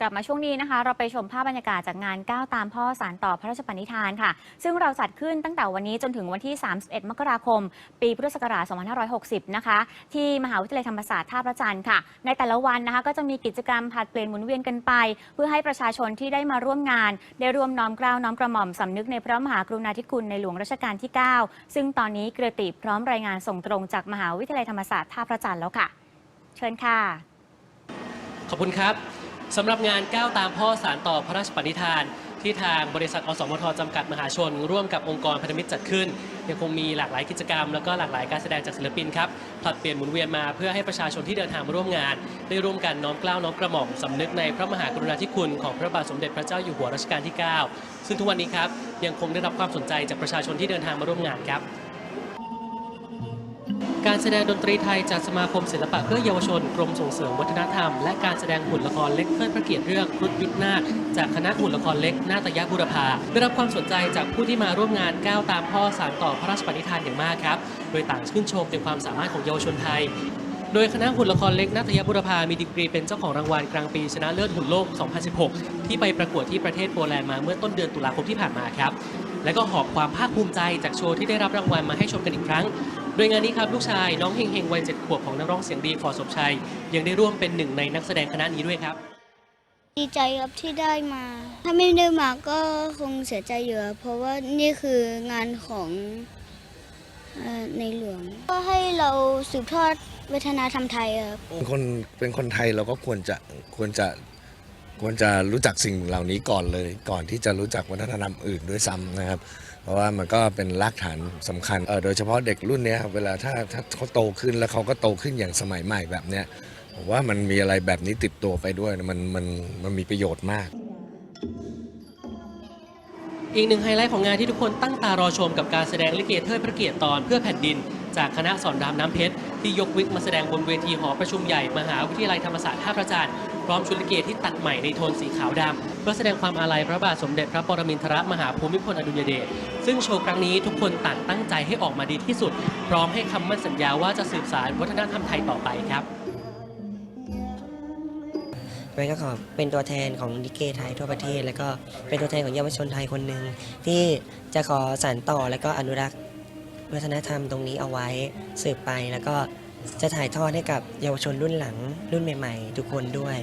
กลับมาช่วงนี้นะคะ เราไปชมภาพบรรยากาศจากงานก้าวตามพ่อสารต่อพระราชปณิธานค่ะ ซึ่งเราจัดขึ้นตั้งแต่วันนี้จนถึงวันที่ 31 มกราคม ปีพุทธศักราช 2560 นะคะ ที่มหาวิทยาลัยธรรมศาสตร์ท่าพระจันทร์ค่ะ ในแต่ละวันนะคะ ก็จะมีกิจกรรมผัดเปลี่ยนหมุนเวียนกันไป เพื่อให้ประชาชนที่ได้มาร่วมงาน ได้ร่วมน้อมเกล้าวน้อมกระหม่อมสำนึกในพระมหากรุณาธิคุณในหลวงรัชกาลที่ 9 ซึ่งตอนนี้เกรติพร้อมรายงานส่งตรงจากมหาวิทยาลัยธรรมศาสตร์ท่าพระจันทร์แล้วค่ะ เชิญค่ะ ขอบคุณครับ สำหรับงานก้าวตามพ่อสารต่อพระราชปณิธาน ที่ทางบริษัทอสมทจำกัดมหาชน ร่วมกับองค์กรพันธมิตรจัดขึ้น ยังคงมีหลากหลายกิจกรรม แล้วก็หลากหลายการแสดงจากศิลปินครับผลัดเปลี่ยนหมุนเวียนมาเพื่อให้ประชาชนที่เดินทางมาร่วมงาน ได้ร่วมกันน้อมเกล้าวน้อมกระหม่อมสำนึกในพระมหากรุณาธิคุณของพระบาทสมเด็จพระเจ้าอยู่หัวรัชกาลที่ 9 ซึ่งทุกวันนี้ครับยังคงได้รับความสนใจจากประชาชนที่เดินทางมาร่วมงานครับ การแสดงดนตรีไทยจากสมาคมศิลปะเพื่อเยาวชน กรมส่งเสริมวัฒนธรรม และการแสดงหุ่นละครเล็กเทิดพระเกียรติเรื่องครุฑยุทนาคจากคณะหุ่นละครเล็กนาตยบุรพาได้รับความสนใจจากผู้ที่มาร่วมงานก้าวตามพ่อสารต่อพระราชปณิธานอย่างมากครับ โดยต่างชื่นชมในความสามารถของเยาวชนไทยโดยคณะหุ่นละครเล็กนาตยบุรพามีดีกรีเป็นเจ้าของรางวัลกลางปีชนะเลิศหุ่นโลก 2016 ที่ไปประกวดที่ประเทศโปแลนด์มาเมื่อต้นเดือนตุลาคมที่ผ่านมาครับ และก็หอบความภาคภูมิใจจากโชว์ที่ได้รับรางวัลมาให้ชมกันอีกครั้ง โดยงานนี้ครับลูกชายน้องเฮงเฮงวัยเจ็ดขวบของนักร้องเสียงดีฟอร์ดสมชัย ยังได้ร่วมเป็นหนึ่งในนักแสดงคณะนี้ด้วยครับ ดีใจครับที่ได้มา ถ้าไม่ได้มาก็คงเสียใจเยอะ เพราะว่านี่คืองานของเอ่อในหลวง ก็ให้เราสืบทอดวัฒนธรรมไทยครับเป็นคนเป็นคนไทยเราก็ควรจะควรจะ ควรจะรู้จักสิ่งเหล่านี้ก่อนเลย ก่อนที่จะรู้จักวัฒนธรรมอื่นด้วยซ้ำนะครับ เพราะว่ามันก็เป็นรากฐานสำคัญโดยเฉพาะเด็กรุ่นนี้ครับเวลาถ้าถ้าเขาโตขึ้นแล้วเขาก็โตขึ้นอย่างสมัยใหม่แบบเนี้ยผมว่ามันมีอะไรแบบนี้ติดตัวไปด้วยมันมันมันมีประโยชน์มากอีกหนึ่งไฮไลท์ของงานที่ทุกคนตั้งตารอชมกับการแสดงลิเกเทิดพระเกียรติตอนเพื่อแผ่นดิน จากคณะสอนรามน้ำเพชร ที่ยกวิกมาแสดงบนเวทีหอประชุมใหญ่ มหาวิทยาลัยธรรมศาสตร์ท่าพระจันทร์พร้อมชุดลิเกที่ตัดใหม่ในโทนสีขาวดำเพื่อแสดงความอาลัยพระบาทสมเด็จพระปรมินทรมหาภูมิพลอดุลยเดชซึ่งโชว์ครั้งนี้ทุกคนต่างตั้งใจให้ออกมาดีที่สุด พร้อมให้คำมั่นสัญญาว่าจะสืบสานวัฒนธรรมไทยต่อไปครับไว้ก็ขอเป็นตัวแทนของลิเกไทยทั่วประเทศ แล้วก็เป็นตัวแทนของเยาวชนไทยคนหนึ่งที่จะขอสานต่อและก็อนุรักษ์ วัฒนธรรมตรงนี้เอาไว้สืบไปแล้วก็จะถ่ายทอดให้กับเยาวชนรุ่นหลังรุ่นใหม่ ๆ ทุกคนด้วย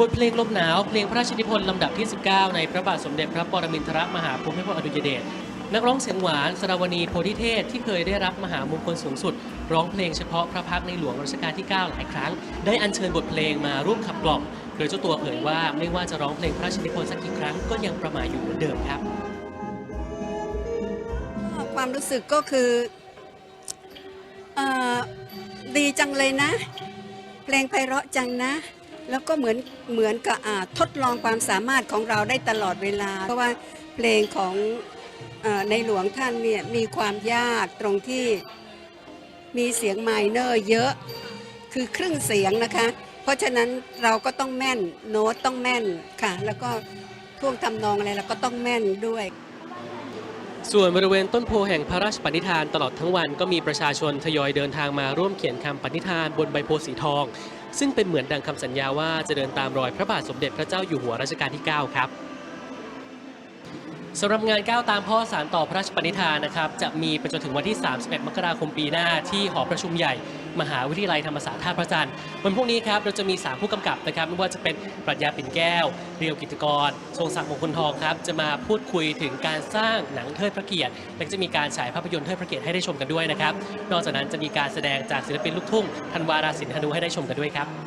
บทเพลงลมหนาว เพลงพระราชนิพนธ์ลำดับที่ 19 ในพระบาทสมเด็จพระปรมินทรมหาภูมิพลอดุลยเดชนักร้องเสียงหวานสราวณีโพธิเทศที่เคยได้รับมหามงคลสูงสุด ร้องเพลงเฉพาะพระพักในหลวงรัชกาลที่ 9 หลายครั้ง ได้อัญเชิญบทเพลงมาร่วมขับกล่อมโดยเจ้าตัวเผยว่าไม่ว่าจะร้องเพลงพระราชนิพนธ์สักกี่ครั้งก็ยังประหมาอยู่เหมือนเดิมครับ ความรู้สึกก็คือเออดีจังเลยนะ เพลงไพเราะจังนะ แล้วก็เหมือนเหมือนกับอ่าทดลองความสามารถของเราได้ตลอดเวลา เพราะว่าเพลงของเออในหลวงท่านเนี่ยมีความยากตรงที่ มีเสียงไมเนอร์เยอะคือครึ่งเสียงนะคะ เพราะฉะนั้นเราก็ต้องแม่นโน้ตต้องแม่นค่ะ แล้วก็ท่วงทำนองอะไรเราก็ต้องแม่นด้วย ส่วนบริเวณต้นโพแห่งพระราชปณิธานตลอดทั้งวันก็มีประชาชนทยอยเดินทางมาร่วมเขียนคำปณิธานบนใบโพสีทอง ซึ่งเป็นเหมือนดังคำสัญญาว่าจะเดินตามรอยพระบาทสมเด็จพระเจ้าอยู่หัวรัชกาลที่ 9 ครับ สำหรับงานก้าวตามพ่อสารต่อพระราชปณิธานนะครับจะมีไปจนถึงวันที่ 31 มกราคมปีหน้าที่หอประชุมใหญ่ มหาวิทยาลัยธรรมศาสตร์ท่าพระจันทร์วันพรุ่งนี้ครับเราจะมี 3 ผู้กำกับนะครับไม่ว่าจะเป็นปรัชญาปิ่นแก้ว เรียวกิตติกร ทรงศักดิ์มงคลทองครับจะมาพูดคุยถึงการสร้างหนังเทิดพระเกียรติ และจะมีการฉายภาพยนตร์เทิดพระเกียรติให้ได้ชมกันด้วยนะครับนอกจากนั้นจะมีการแสดงจากศิลปินลูกทุ่งธันวาราสินธนูให้ได้ชมกันด้วยครับ